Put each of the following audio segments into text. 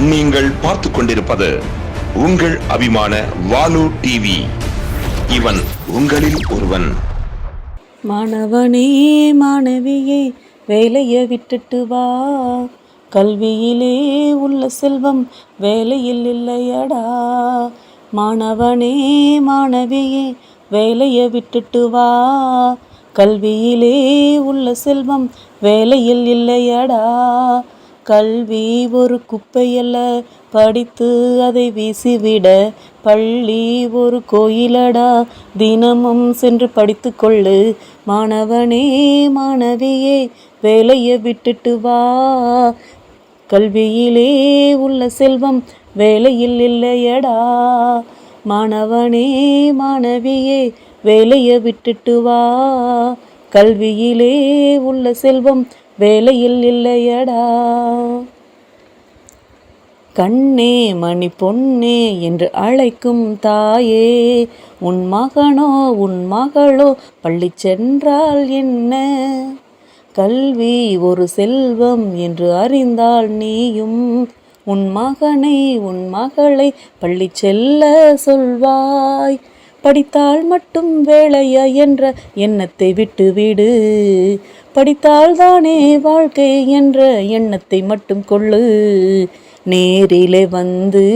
நீங்கள் பார்த்து கொண்டிருப்பது உங்கள் அபிமான வாலு டிவி இவன் உங்களில் ஒருவன். மாணவனே மாணவியே வேலையை விட்டுட்டு வா. கல்வியிலே உள்ள செல்வம் வேலையில் இல்லையடா. மாணவனே மாணவியே வேலையை விட்டுட்டு வா. கல்வியிலே உள்ள செல்வம் வேலையில் இல்லையடா. கல்வி ஒரு குப்பையல்ல படித்து அதை வீசிவிட பள்ளி ஒரு கோயிலடா தினமும் சென்று படித்து கொள்ளு. மாணவனே மாணவியே வேலையை விட்டுட்டு வா. கல்வியிலே உள்ள செல்வம் வேலையில் இல்லையடா. மாணவனே மாணவியே வேலையை விட்டுட்டு வா. கல்வியிலே உள்ள செல்வம் வேலையில் இல்லையடா. கண்ணே மணி பொன்னே என்று அழைக்கும் தாயே உன் மகனோ உன் மகளோ பள்ளி சென்றால் என்ன? கல்வி ஒரு செல்வம் என்று அறிந்தால் நீயும் உன் மகனை உன் மகளை பள்ளி செல்ல சொல்வாய். படித்தால் மட்டும் வேலையா என்ற எண்ணத்தை விட்டுவிடு படித்தால் தானே வாழ்க்கை என்ற எண்ணத்தை மட்டும் கொள்ளு. நேரிலே வந்து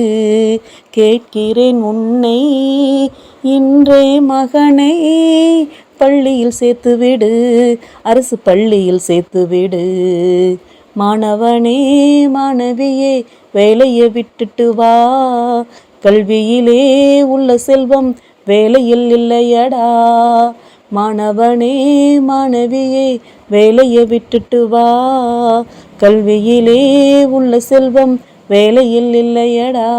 கேட்கிறேன் உன்னை இன்றே மகனை பள்ளியில் சேர்த்து விடு. அரசு பள்ளியில் சேர்த்து விடு. மாணவனே மாணவியே வேலையை விட்டுட்டு வா. கல்வியிலே உள்ள செல்வம் வேலையில் இல்லையடா. மாணவனே மாணவியே வேலையை விட்டுட்டு வா. கல்வியிலே உள்ள செல்வம் வேலையில் இல்லையடா.